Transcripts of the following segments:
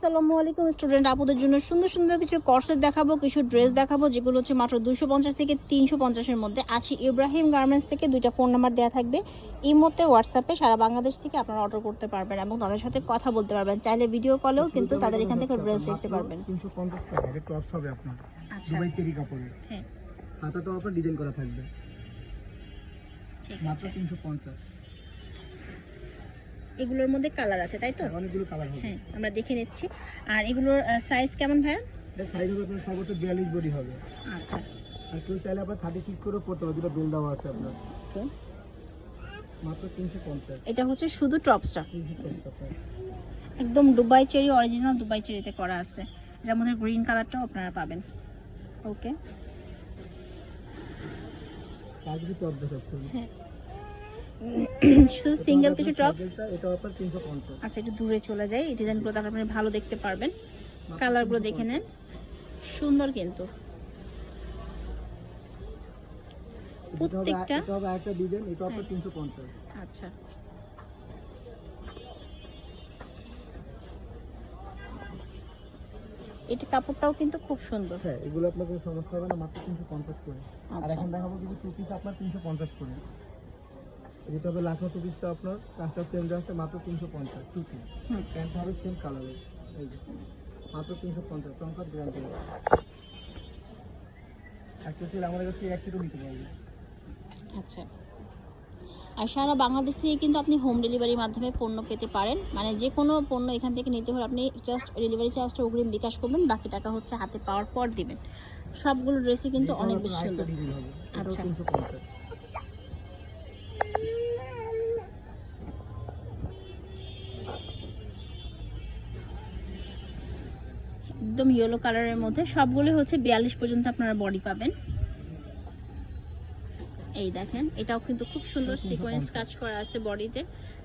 আসসালামু আলাইকুম স্টুডেন্ট। আপুদের জন্য সুন্দর সুন্দর কিছু কোর্সেস দেখাবো কিছু ড্রেস দেখাবো যেগুলো হচ্ছে মাত্র দুশো পঞ্চাশ থেকে তিনশো পঞ্চাশের মধ্যে। আছে ইব্রাহিম গার্মেন্টস থেকে দুইটা ফোন নাম্বার দেওয়া থাকবে। ইমোতে হোয়াটসঅ্যাপে সারা বাংলাদেশ থেকে আপনারা অর্ডার করতে পারবেন এবং তাদের সাথে কথা বলতে পারবেন। চাইলে ভিডিও কলেও কিন্তু তাদের এখান থেকে ড্রেস দেখতে পারবেন। তিনশো পঞ্চাশ টাকা টপস হবে আপনার। আচ্ছা। দুবাই চেরি কাপড়ের। হ্যাঁ। হাতাটাও আপনার ডিজাইন করা থাকবে। মাত্র তিনশো পঞ্চাশ। এগুলোর মধ্যে কালার আছে তাই তো? অনেকগুলো কালার হ্যাঁ আমরা দেখে নিচ্ছি। আর এগুলোর সাইজ কেমন ভাইয়া? এটা সাইজ হবে আপনার সর্বোচ্চ বিয়াল্লিশ বডি হবে। আচ্ছা। আর কেউ চাইলে আপনার থার্টি সিক্স করেও পড়তে হবে দুটো বেল দেওয়া আছে আপনার। মাত্র তিনশো পঞ্চাশ। এটা হচ্ছে শুধু টপসটা একদম দুবাই চেরি অরিজিনাল দুবাই চেরিতে করা আছে। এটার মধ্যে গ্রিন কালারটাও আপনারা পাবেন। ওকে কিছু টপ দেখাচ্ছি। হ্যাঁ। শুধু সিঙ্গেল কিছু টপস আচ্ছা একটু দূরে চলে যাই। এই ডিজাইনগুলো তাহলে আপনি ভালো দেখতে পারবেন। কালারগুলো দেখে নেন। সুন্দর কিন্তু। প্রত্যেকটা- এটা হবে আরেকটা ডিজাইন এটা আপনার হ্যাঁ। আচ্ছা। এটা কাপড়টাও কিন্তু খুব সুন্দর। হ্যাঁ এগুলো আপনার কোনো সমস্যা হবে না মাত্র তিনশো পঞ্চাশ করে। আর আচ্ছা। এখন দেখাবো কিছু টু পিস আপনার তিনশো পঞ্চাশ করে। যেটা হবে লাখনো পিসটা আপনার কাজটা চেঞ্জ আছে মাত্র তিনশো পঞ্চাশ টু পিস প্যান্ট হবে সেম এই যে মাত্র তিনশো পঞ্চাশ চমকার গ্যারান্টি আছে। আমাদের কাছ থেকে নিতে পারবে আচ্ছা। আর সারা বাংলাদেশ থেকে কিন্তু আপনি হোম ডেলিভারির মাধ্যমে পণ্য পেতে পারেন। মানে যে কোনো পণ্য এখান থেকে নিতে হলে আপনি জাস্ট ডেলিভারি চার্জটা অগ্রিম বিকাশ করবেন বাকি টাকা হচ্ছে হাতে পাওয়ার পর দিবেন। সবগুলো ড্রেসই কিন্তু অনেক বেশি সুন্দর। আচ্ছা। একদম ইয়েলো কালারের মধ্যে। সবগুলো হচ্ছে বিয়াল্লিশ পর্যন্ত আপনারা বডি পাবেন। এই দেখেন এটাও কিন্তু খুব সুন্দর সিকোয়েন্স কাজ করা আছে বডিতে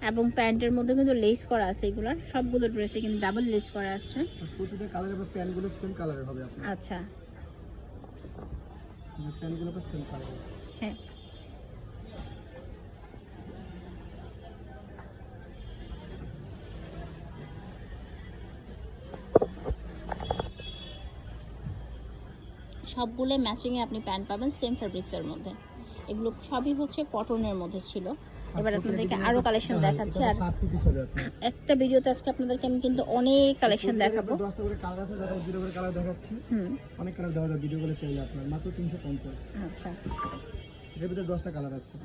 এবং প্যান্টের মধ্যে কিন্তু লেস করা আছে এগুলার। সবগুলো ড্রেসে কিন্তু ডাবল লেস করা আছে। প্রতিটা কালারের প্যান্টগুলো সেম কালারের হবে আপনার। আচ্ছা। প্যান্টগুলো সেম কালারের হ্যাঁ। সবগুলো ম্যাচিংয়ে আপনি প্যান্ট পাবেন সেম ফ্যাব্রিক্সের মধ্যে। এগুলো সবই হচ্ছে কটনের মধ্যে ছিল। এবার আপনাদেরকে আরও কালেকশন দেখাচ্ছি আর একটা ভিডিওতে আজকে আপনাদেরকে আমি কিন্তু অনেক কালেকশন দেখাবো। দশটা করে কালার আছে দেখাবো দুটো করে কালার দেখাচ্ছি। হুম। অনেক কালার দেওয়া ভিডিও করে আপনার মাত্র তিনশো পঞ্চাশ। আচ্ছা। এটার ভিতরে দশটা কালার আছে।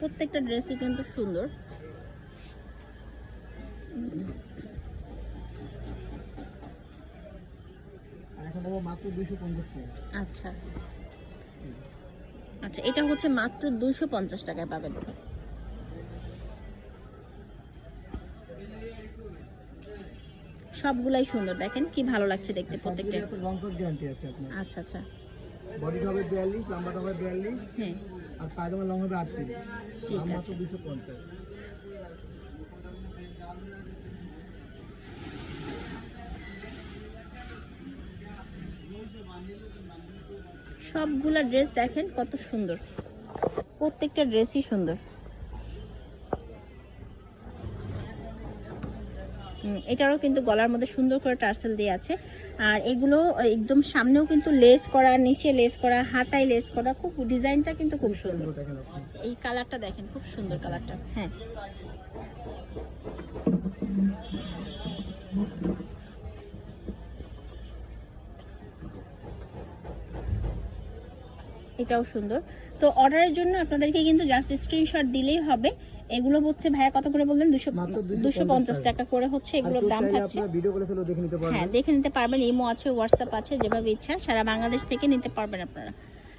প্রত্যেকটা ড্রেসই কিন্তু সুন্দর। মাত্র দুশো পঞ্চাশ টাকা। আচ্ছা। আচ্ছা এটা হচ্ছে মাত্র দুশো পঞ্চাশ টাকায় পাবেন। সবগুলাই সুন্দর দেখেন কি ভালো লাগছে দেখতে প্রত্যেকটা। লং গ্যারান্টি আছে আপনার। আচ্ছা আচ্ছা। বডি হবে 42 লম্বাটা হবে 42 হ্যাঁ। আর পায়জামা লং হবে 38 ঠিক আছে। 250 সবগুলা ড্রেস দেখেন কত সুন্দর। প্রত্যেকটা ড্রেসই সুন্দর। এটারও কিন্তু গলার মধ্যে সুন্দর করে টার্সেল দিয়ে আছে। আর এগুলো একদম সামনেও কিন্তু লেস করা নিচে লেস করা হাতায় লেস করা খুব ডিজাইনটা কিন্তু খুব সুন্দর। এই কালারটা দেখেন খুব সুন্দর কালারটা। হ্যাঁ। এটাও সুন্দর। তো অর্ডারের জন্য আপনাদেরকে কিন্তু জাস্ট স্ক্রিনশট দিলেই হবে। এগুলো হচ্ছে ভাইয়া কত করে বললেন? দুশো দুশো 250 পঞ্চাশ টাকা। করে হচ্ছে এগুলোর দাম থাকছে। ভিডিও করে চলেও দেখে নিতে হ্যাঁ দেখে নিতে পারবেন। ইমো আছে হোয়াটসঅ্যাপ আছে যেভাবে ইচ্ছা সারা বাংলাদেশ থেকে নিতে পারবেন আপনারা।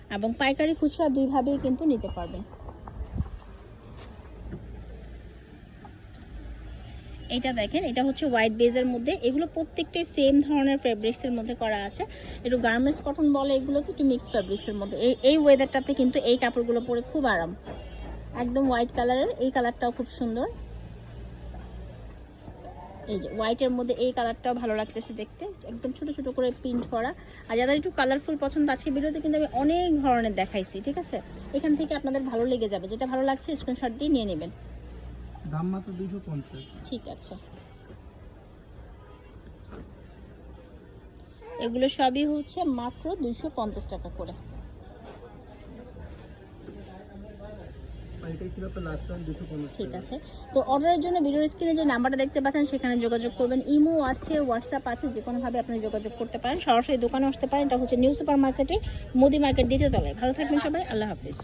এবং পাইকারি খুচরা দুইভাবেই কিন্তু নিতে পারবেন। এটা দেখেন, এটা হচ্ছে হোয়াইট বেজের মধ্যে। এগুলো প্রত্যেকটাই সেম ধরনের ফেব্রিক্সের মধ্যে করা আছে। একটু গার্মেন্টস কটন বলে এগুলো একটু মিক্স ফেব্রিক্সের মধ্যে। এই এই ওয়েদারটাতে কিন্তু এই কাপড়গুলো পরে খুব আরাম। একদম হোয়াইট কালারের এই কালারটাও খুব সুন্দর। এই যে হোয়াইটের মধ্যে এই কালারটাও ভালো লাগতেছে দেখতে। একদম ছোট ছোট করে প্রিন্ট করা। আর যাদের একটু কালারফুল পছন্দ আজকে ভিডিওতে কিন্তু আমি অনেক ধরনের দেখাইছি, ঠিক আছে? এখান থেকে আপনাদের ভালো লেগে যাবে। যেটা ভালো লাগছে স্ক্রিনশট দিয়ে নিয়ে নেবেন। দাম মাত্র দুশো পঞ্চাশ। ঠিক আছে। এগুলো সবই হচ্ছে মাত্র দুইশো পঞ্চাশ টাকা করে। ঠিক আছে। তো অর্ডারের জন্য ভিডিওর স্ক্রিনে যে নাম্বারটা দেখতে পাচ্ছেন সেখানে যোগাযোগ করবেন। ইমো আছে হোয়াটসঅ্যাপ আছে যে কোনোভাবে আপনি যোগাযোগ করতে পারেন। সরাসরি দোকানে আসতে পারেন। এটা হচ্ছে নিউ সুপার মার্কেটে মোদি মার্কেট দ্বিতীয় তলায়। ভালো থাকবেন সবাই আল্লাহ হাফিজ।